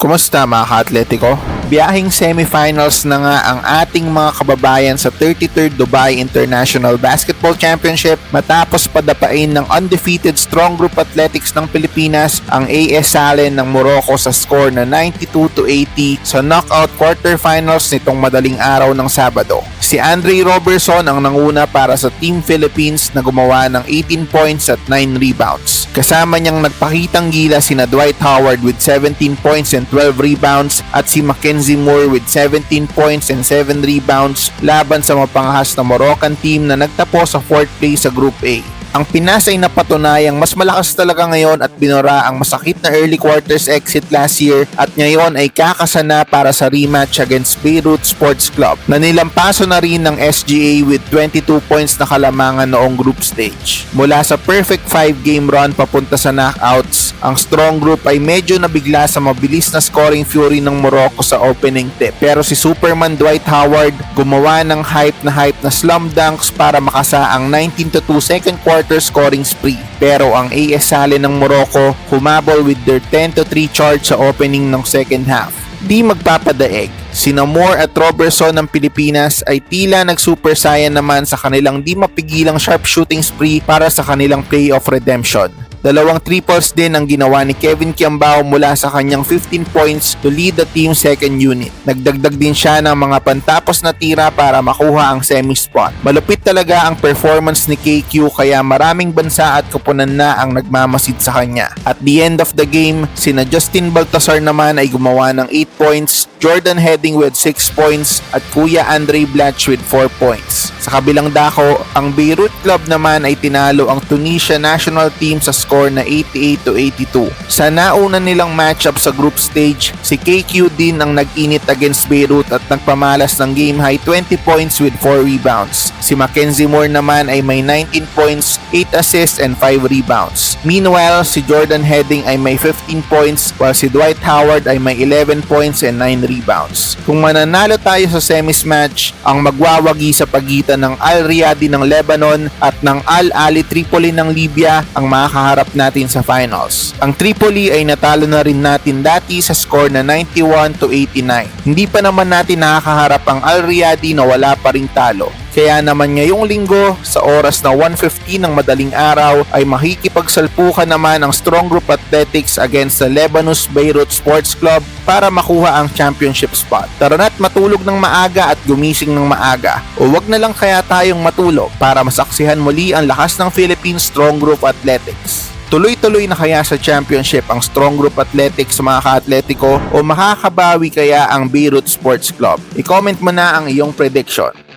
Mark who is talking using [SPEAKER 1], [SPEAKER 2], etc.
[SPEAKER 1] Kumusta mga ka-atletico? Biyahing semifinals na nga ang ating mga kababayan sa 33rd Dubai International Basketball Championship matapos padapain ng undefeated strong group athletics ng Pilipinas ang AS Salen ng Morocco sa score na 92 to 80 sa knockout quarterfinals nitong madaling araw ng Sabado. Si Andre Robertson ang nanguna para sa Team Philippines na gumawa ng 18 points at 9 rebounds. Kasama niyang nagpakitang gila sina Dwight Howard with 17 points and 12 rebounds at si Mackenzie Moore with 17 points and 7 rebounds laban sa mapangahas na Moroccan team na nagtapos sa 4th place sa Group A. Ang Pinas ay napatunayang mas malakas talaga ngayon at binura ang masakit na early quarters exit last year at ngayon ay kakasana para sa rematch against Beirut Sports Club na nilampaso na rin ng SGA with 22 points na kalamangan noong group stage. Mula sa perfect 5 game run papunta sa knockouts, ang strong group ay medyo nabigla sa mabilis na scoring fury ng Morocco sa opening tip. Pero si Superman Dwight Howard gumawa ng hype na hype na slam dunks para makasa ang 19 to 2 second quarter scoring spree. Pero ang AS Sale ng Morocco humabol with their 10 to 3 charge sa opening ng second half. Di magpapadaig, sina Moore at Robertson ng Pilipinas ay tila nag-super saiyan naman sa kanilang di mapigilang sharp shooting spree para sa kanilang playoff redemption. Dalawang triples din ang ginawa ni Kevin Kiambao mula sa kanyang 15 points to lead the team second unit. Nagdagdag din siya ng mga pantapos na tira para makuha ang semi-spot. Malupit talaga ang performance ni KQ kaya maraming bansa at kupunan na ang nagmamasid sa kanya. At the end of the game, sina Justin Baltasar naman ay gumawa ng 8 points, Jordan Heading with 6 points at Kuya Andre Blatch with 4 points. Sa kabilang dako, ang Beirut Club naman ay tinalo ang Tunisia national team sa score na 88 to 82. Sa nauna nilang matchup sa group stage, si KQ din ang nag-init against Beirut at nagpamalas ng game high 20 points with 4 rebounds. Si Mackenzie Moore naman ay may 19 points, 8 assists and 5 rebounds. Meanwhile, si Jordan Heading ay may 15 points while si Dwight Howard ay may 11 points and 9 rebounds. Kung mananalo tayo sa semis match, ang magwawagi sa pagitan ng Al Riyadi ng Lebanon at ng Al Ali Tripoli ng Libya ang makakaharap natin sa finals. Ang Tripoli ay natalo na rin natin dati sa score na 91 to 89. Hindi pa naman natin nakakaharap ang Al Riyadi na wala pa ring talo. Kaya naman ngayong linggo sa oras na 1.15 ng madaling araw ay makikipagsalpukan naman ang Strong Group Athletics against the Lebanus Beirut Sports Club para makuha ang championship spot. Tara na't matulog ng maaga at gumising ng maaga. O wag na lang kaya tayong matulog para masaksihan muli ang lakas ng Philippine Strong Group Athletics. Tuloy-tuloy na kaya sa championship ang Strong Group Athletics sa mga ka-atletico o makakabawi kaya ang Beirut Sports Club? I-comment mo na ang iyong prediction.